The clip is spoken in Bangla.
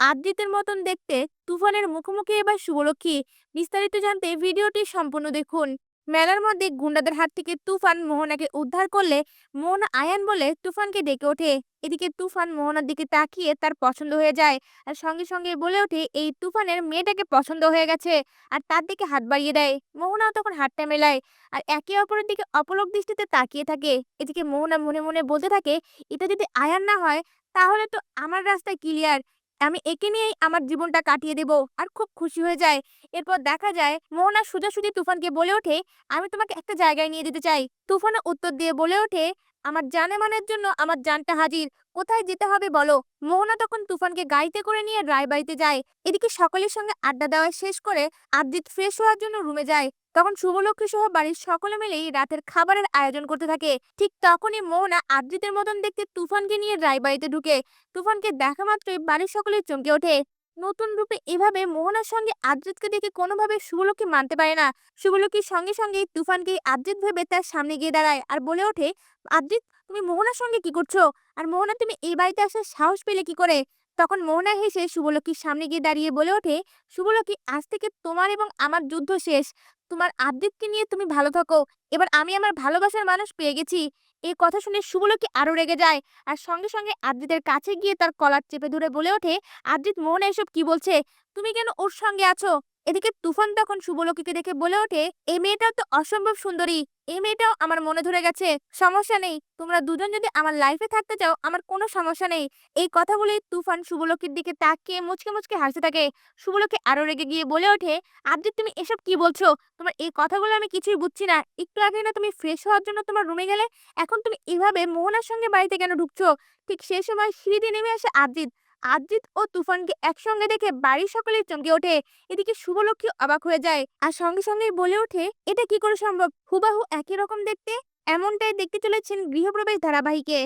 আদ্রিতের মতন দেখতে তুফানের মুখোমুখি এবার শুভলক্ষ্মী। বিস্তারিত জানতে ভিডিওটি সম্পূর্ণ দেখুন। মেলার মধ্যে গুন্ডাদের হাত থেকে তুফান মোহনাকে উদ্ধার করলে মোহনা আয়ান বলে তুফানকে ডেকে ওঠে। এদিকে তুফান মোহনার দিকে তাকিয়ে তার পছন্দ হয়ে যায় আর সঙ্গে সঙ্গে বলে ওঠে, এই তুফানের মেয়েটাকে পছন্দ হয়ে গেছে আর তার দিকে হাত বাড়িয়ে দেয়। মোহনাও তখন হাতটা মেলায় আর একে অপরের দিকে অপলক দৃষ্টিতে তাকিয়ে থাকে। এদিকে মোহনা মনে মনে বলতে থাকে, এটা যদি আয়ান না হয়, তাহলে তো আমার রাস্তায় ক্লিয়ার। আমি একে নিয়েই আমার জীবনটা কাটিয়ে দেব আর খুব খুশি হয়ে যায় এরপর দেখা যায়, মোহনা সোজাসুজি তুফানকে বলে ওঠে, আমি তোমাকে একটা জায়গায় নিয়ে যেতে চাই। তুফানও উত্তর দিয়ে বলে ওঠে আমার জানে মানের জন্য আমার জানটা হাজির। কোথায় যেতে হবে বলো? মোহনা তখন তুফানকে গাড়িতে করে নিয়ে রায়বাড়িতে যায়। এদিকে সকলের সঙ্গে আড্ডা দেওয়া শেষ করে আদ্রিত ফ্রেশ হওয়ার জন্য রুমে যায়। তখন শুভলক্ষ্মী সহ বাড়ির সকলে মিলেই রাতের খাবারের আয়োজন করতে থাকে। ঠিক তখনই মোহনা আদ্রিতের মতন দেখতে তুফানকে নিয়ে রায়বাড়িতে ঢুকে। তুফানকে দেখা মাত্রই বাড়ির সকলে চমকে ওঠে। নতুন রূপে এভাবে মোহনার সঙ্গে আদ্রিতকে দেখে কোনোভাবে শুভলক্ষ্মী মানতে পারে না। শুভলক্ষ্মীর সঙ্গে সঙ্গে তুফানকে আদ্রিত ভেবে তার সামনে গিয়ে দাঁড়ায় আর বলে ওঠে, আদ্রিত, তুমি মোহনার সঙ্গে কি করছ? আর মোহনা, তুমি এই বাড়িতে আসার সাহস পেলে কি করে? তখন মোহনা হেসে শুভলক্ষ্মীর সামনে গিয়ে দাঁড়িয়ে বলে ওঠে, শুভলক্ষ্মী, আজ থেকে তোমার এবং আমার যুদ্ধ শেষ। তোমার আদ্রিতকে নিয়ে তুমি ভালো থাকো। এবার আমি আমার ভালোবাসার মানুষ পেয়ে গেছি। এই কথা শুনে শুভলক্ষী আরও রেগে যায়? আর সঙ্গে সঙ্গে আদ্রিতের কাছে গিয়ে তার কলার চেপে ধরে বলে ওঠে, আদ্রিত মোহনা এসব কি বলছে? তুমি কেন ওর সঙ্গে আছো? এদিকে তুফান তখন শুভলক্ষীকে দেখে বলে ওঠে এই মেয়েটাও তো অসম্ভব সুন্দরী। এই মেয়েটাও আমার মনে ধরে গেছে। সমস্যা নেই। তোমরা দুজন যদি আমার লাইফে থাকতে চাও, আমার কোনো সমস্যা নেই। এই কথা বলে তুফান শুভলক্ষীর দিকে তাকিয়ে মুচকে মুচকে হাসতে থাকে। শুভলক্ষী আরও রেগে গিয়ে বলে ওঠে আদ্রিত তুমি এসব কি বলছো? তোমার এই কথাগুলো আমি কিছুই বুঝছি না। একটু আগে না তুমি ফ্রেশ হওয়ার জন্য তোমার রুমে গেলে? এখন তুমি এভাবে মোহনার সঙ্গে বাড়িতে কেন ঢুকছো? ঠিক সেই সময় সিঁড়ি দিয়ে নেমে আসে আদ্রিত আদ্রিত ও তুফানকে একসঙ্গে দেখে বাড়ির সকলেই চমকে ওঠে। এদিকে শুভলক্ষ্মী অবাক হয়ে যায় আর সঙ্গে সঙ্গে বলে ওঠে, এটা কি করে সম্ভব? হুবাহু একই রকম দেখতে? এমনটাই দেখতে চলেছেন গৃহপ্রবেশ ধারাবাহিকে।